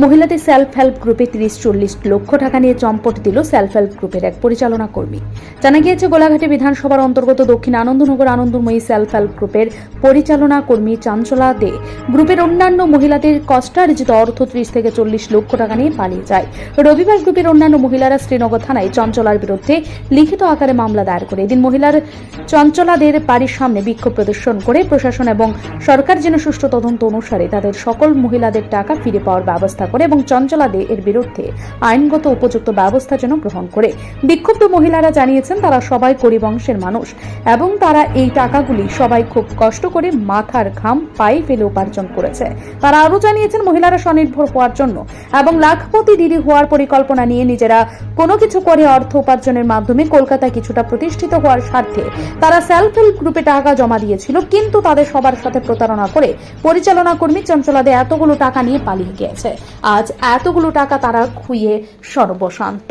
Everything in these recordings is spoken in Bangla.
মহিলাদের সেলফ হেল্প গ্রুপে তিরিশ চল্লিশ লক্ষ টাকা নিয়ে চম্পট দিল সেলফ হেল্প গ্রুপের এক পরিচালনা কর্মী। জানা গিয়েছে, গোলাঘাটে বিধানসভার অন্তর্গত দক্ষিণ আনন্দনগর আনন্দময়ী সেলফ হেল্প গ্রুপের পরিচালনা কর্মী চাঞ্চলা দে গ্রুপের অন্যান্য মহিলাদের কষ্টার্জিত অর্থ ত্রিশ থেকে চল্লিশ লক্ষ টাকা নিয়ে পালিয়ে যায়। রবিবার গ্রুপের অন্যান্য মহিলারা শ্রীনগর থানায় চঞ্চলার বিরুদ্ধে লিখিত আকারে মামলা দায়ের করে। এদিন মহিলার চঞ্চলাদের বাড়ির সামনে বিক্ষোভ প্রদর্শন করে প্রশাসন এবং সরকার যেন সুষ্ঠু তদন্ত অনুসারে তাদের সকল মহিলাদের টাকা ফিরে পাওয়ার ব্যবস্থা করে এবং চঞ্চলা দে এর বিরুদ্ধে আইনগত উপযুক্ত ব্যবস্থা যেন গ্রহণ করে। বিক্ষুব্ধ মহিলারা জানিয়েছেন, তারা সবাই গরিব অংশের মানুষ এবং তারা এই টাকাগুলি সবাই খুব কষ্ট করে মাথার ঘাম পায়ে ফেলে উপার্জন করেছে। তারা আরও জানিয়েছেন, মহিলারা স্বনির্ভর হওয়ার জন্য এবং লাখপতি দিদি হওয়ার পরিকল্পনা নিয়ে নিজেরা কোনো কিছু করে অর্থ উপার্জনের মাধ্যমে কলকাতায় কিছুটা প্রতিষ্ঠিত হওয়ার স্বার্থে তারা সেলফ হেল্প গ্রুপে টাকা জমা দিয়েছিল, কিন্তু তাদের সবার সাথে প্রতারণা করে পরিচালনা কর্মী চঞ্চলাদে এতগুলো টাকা নিয়ে পালিয়ে গিয়েছে। আজ এতগুলো টাকা তারা খুইয়ে সর্বশান্ত।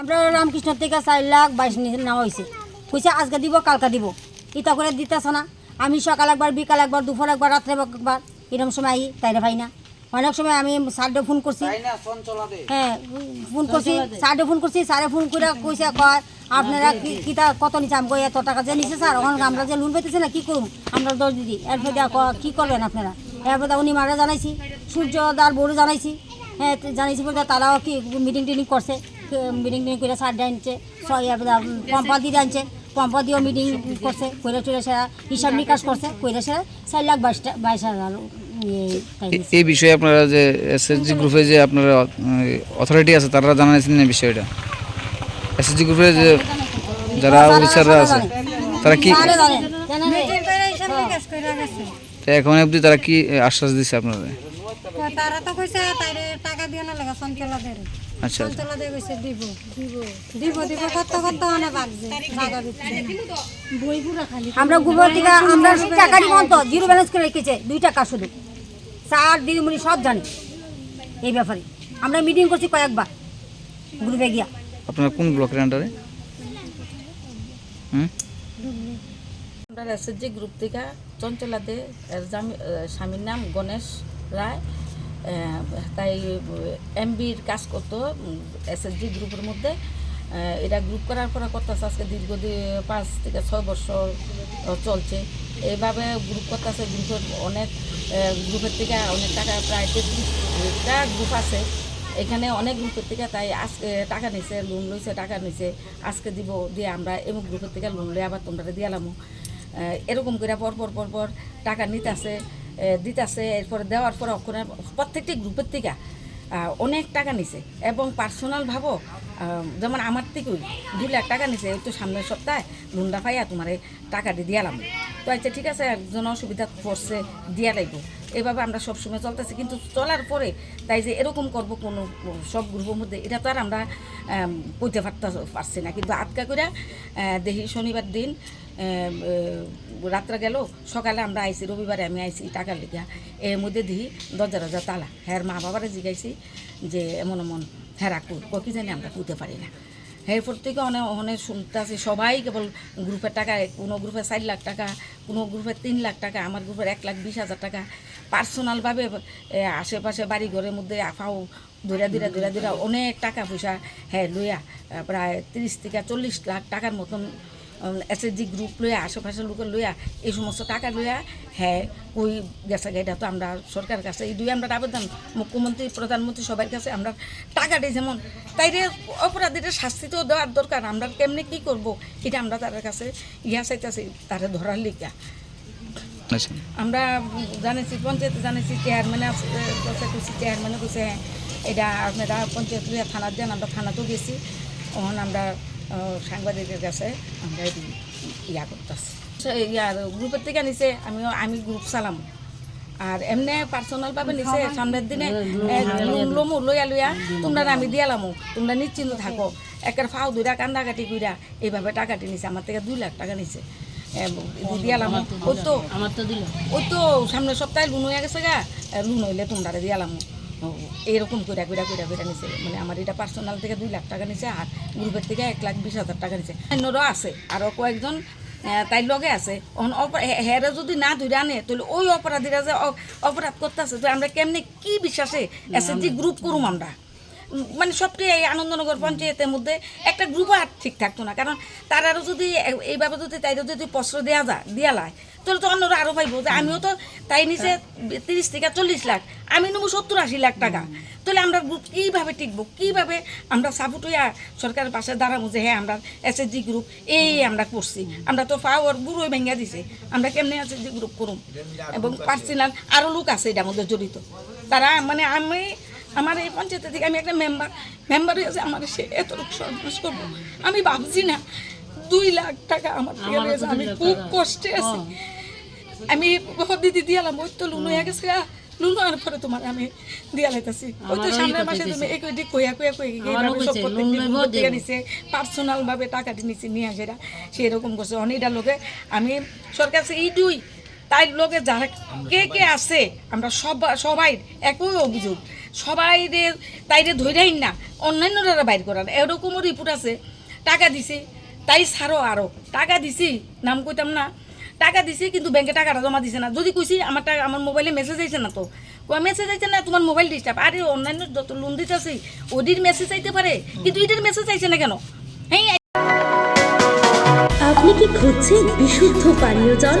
আমরা রামকৃষ্ণ থেকে চার লাখ বাইশ নেওয়া হয়েছে কইছে আজকে দিব কালকে দিব। ইতা করে দিতেছে না। আমি সকাল একবার বিকাল একবার দুপুর একবার রাত্রে একবার এরকম সময় আই তাইরে ভাই না। অনেক সময় আমি স্যারকে ফোন করছি। হ্যাঁ ফোন করছি। স্যারকে ফোন করছি স্যারে ফোন করে কইছে কয় আপনারা কি কিতা কত নিচে আমি কই এত টাকা যে নিছে স্যার ওখানে আমরা যে লোন পেতেছি না কি করুম? আমরা দশ দিদি। এরপর কি করবেন আপনারা? এরপর উনি মারা জানাইছি। সূর্য দার বড় জানাইছি। হ্যাঁ জানাইছি বলতে তারাও কি মিটিং টিটিং করছে মিটিং টিটিং করে সার আনছে পম্পা দিয়ে আনছে পম্পা দিয়েও মিটিং করছে কইরা টুরে সেরা হিসাব নিকাশ করছে কইরা সেরা চার লাখ বাইশ টা- বাইশ হাজার। এই বিষয়ে আপনারা যে এসএসজি গ্রুপে যে আপনারা অথরিটি আছে তারা জানাইছেন না বিষয়টা? এসএসজি গ্রুপে যে যারা অফিসাররা আছে তারা কি এখন অবধি তারা কি আশ্বাস দিচ্ছে আপনারা তারা তো কইছে তাইরে টাকা দিও না লাগা সঞ্চলাদের আচ্ছা। সঞ্চলাদের কইছে দিব। দিব দিব দিব কত কত অনেক বাগছে বাগা দিচ্ছে। আমরা গোবর থেকে আমরা টাকা দিব তো জিরো ব্যালেন্স করে রেখেছে দুই টাকা শুধু। স্যার দিদিমণি সব জানে এই ব্যাপারে। আমরা মিটিং করছি কয়েকবার গ্রুপে গিয়া। আপনারা কোন ব্লকের আন্ডারে হুম? আমরা এসএসজি গ্রুপ থেকে চঞ্চলাতে স্বামীর নাম গণেশ রায়। তাই এমবির কাজ করতো এসএসজি গ্রুপের মধ্যে। এটা গ্রুপ করার পরে করতেছে আজকে দীর্ঘদিন, পাঁচ থেকে ছয় বছর চলছে। এইভাবে গ্রুপ করতেছে গ্রুপের অনেক গ্রুপের থেকে অনেক টাকা প্রায় তেত্রিশটা গ্রুপ আছে। এখানে অনেক গ্রুপের থেকে তাই আজকে টাকা নিছে লোন লইছে, টাকা নিছে। আজকে দিব দিয়ে আমরা এমুক গ্রুপের থেকে লোন লই আবার তোমরা দিয়ালামো এরকম করে পর পর পর পর টাকা নিতেছে। দিতেছে, এরপরে দেওয়ার পর ওখানে প্রত্যেকটি গ্রুপের থেকে অনেক টাকা নিছে। এবং পার্সোনাল ভাবো যেমন আমার থেকেই দু লাখ টাকা নিছে একটু সামনের সপ্তাহে লুন্ডা পাইয়া তোমার টাকাটি দিয়ে দিয়ালাম তো আচ্ছা ঠিক আছে, একজন অসুবিধা পড়ছে দিয়া লাগবো। এভাবে আমরা সবসময় চলতেছি। কিন্তু চলার পরে তাই যে এরকম করব কোনো সব গ্রুপের মধ্যে এটা তো আর আমরা আম, কইতে পারতে পারছি না। কিন্তু আটকা করে দেখি শনিবার দিন রাত্রে গেল সকালে আমরা আইছি রবিবারে আমি আইছি টাকার লিখা এর মধ্যে দেখি দরজা দরজা তালা। হ্যাঁ মা বাবারে জিগাইছি যে এমন এমন হ্যাঁ রাখু কি জানি আমরা কুতে পারি না। এরপর থেকে অনেক অনেক শুনতে আছি সবাই কেবল গ্রুপের টাকা কোনো গ্রুপে চার লাখ টাকা কোনো গ্রুপে তিন লাখ টাকা আমার গ্রুপের এক লাখ বিশ হাজার টাকা। পার্সোনালভাবে আশেপাশে বাড়ি ঘরের মধ্যে আফাও ধরে ধরে ধরে ধরে অনেক টাকা পয়সা হ্যাঁ লইয়া প্রায় তিরিশ থেকে চল্লিশ লাখ টাকার মতন এসএসজি গ্রুপ লইয়া, আশেপাশের লোকের লইয়া, এই সমস্ত টাকা লইয়া হ্যাঁ কই গেছে এটা তো আমরা সরকারের কাছে, এই দুই আমরা আবেদন, মুখ্যমন্ত্রী, প্রধানমন্ত্রী সবার কাছে আমরা টাকা দিই যেমন তাইরে অপরাধীদের শাস্তি তো দেওয়ার দরকার, আমরা কেমনে কি করব, এটা আমরা তাদের কাছে ইয়া চাইতেছি, তারা ধরার লিখা আচ্ছা। আমরা জানিছি পঞ্চায়েতে জানিছি চেয়ারম্যানে আছে চেয়ারম্যানে কইছে এটা আপনারা পঞ্চায়েত থানার দেন আমরা থানাতেও গেছি। তখন আমরা সাংবাদিকের কাছে আমরা ইয়া করতেছি। ইয়ার গ্রুপের থেকে নিছে আমি আমি গ্রুপ চালাম। আর এমনি পার্সোনালভাবে নিছে সামনের দিনে লমু লইয়া লইয়া তোমরা আমি দিয়ালামো তোমরা নিশ্চিন্ত থাকো। একের ফাও দুইটা কান্দাকাটি কইরা এইভাবে টাকাটি নিছে আমার থেকে দুই লাখ টাকা নিছে। দিয়ালাম ওই তো আমার তো দিল। তো সামনের সপ্তাহে লুন হয়ে গেছে গা। লুন হইলে তোমরা দিয়ালাম এইরকম কইরা কইরা কইরা কইরা নিছে। মানে আমার এটা পার্সোনাল থেকে দুই লাখ টাকা নিছে আর গ্রুপের থেকে এক লাখ বিশ হাজার টাকা নিছে। অন্যরাও আছে। আরও কয়েকজন তাই লগে আছে। হেরে যদি না ধরে আনে তাহলে ওই অপরাধীরা যে অপরাধ করতেছে তো আমরা কেমনে কি বিশ্বাসে এসএসজি গ্রুপ করুম আমরা? মানে সবটাই এই আনন্দনগর পঞ্চায়েতের মধ্যে একটা গ্রুপ আর ঠিক থাকতো না। কারণ তারারও যদি এ- এইভাবে যদি তাই যদি প্রশ্ন দেওয়া যায় দেওয়া যায় তাহলে তো অন্যরা আরও পাইব। যে আমিও তো তাই নিচে তিরিশ থেকে চল্লিশ লাখ, আমি নেব সত্তর আশি লাখ টাকা। তাহলে আমরা গ্রুপ কীভাবে টিকবো? কীভাবে আমরা সাপোর্ট হইয়া সরকারের পাশে দাঁড়াবো যে হ্যাঁ আমরা এসএসজি গ্রুপ এই আমরা করছি। আমরা তো পাওয়ার গুরু ভেঙে দিছে। আমরা কেমনে এসএসজি গ্রুপ করুম? এবং পার্সোনাল আরও লোক আছে এটার মধ্যে জড়িত। তারা মানে আমি আমার এই পঞ্চায়েতের থেকে আমি একটা মেম্বার মেম্বার হয়েছে আমার সে এত সর্বনাশ করব। আমি ভাবছি না দুই লাখ টাকা আমার থেকে রয়েছে আমি খুব কষ্টে আছি। আমি দিদি দিয়ালাম ওই তো লুনু হয়ে গেছে। লুনু পরে তোমার আমি দিয়া লাইতাছি ওই তো সামনের মাসে তুমি এই কই দিক কইয়া কইয়া কই প্রত্যেক নিছে পার্সোনাল ভাবে টাকা নিছে নিয়ে আসে করছে। অনেকটা লোকে আমি সরকার কাছে এই দুই তাই লোকে যারা কে কে আছে আমরা সব সবাই একই অভিযোগ। সবাই তাইরে ধৈরাই না অন্যান্য অন্যান্যরা বাইর করার। এরকমও রিপোর্ট আছে, টাকা দিছে, তাই ছাড়ো আরও। টাকা দিছি, নাম কইতাম না। টাকা দিছি, কিন্তু ব্যাংকে টাকাটা জমা দিছে না। যদি কইছি, আমার টাকা আমার মোবাইলে মেসেজ আইছে না তো। মেসেজ আইছে না, তোমার মোবাইল ডিস্টার্ব আরে, অন্যান্য যত লোন দিতেছি ওদির মেসেজ আইতে পারে, কিন্তু এটার মেসেজ আইছে না কেন? হ্যাঁ আপনি কি খুঁজছেন বিশুদ্ধ পানীয় জল?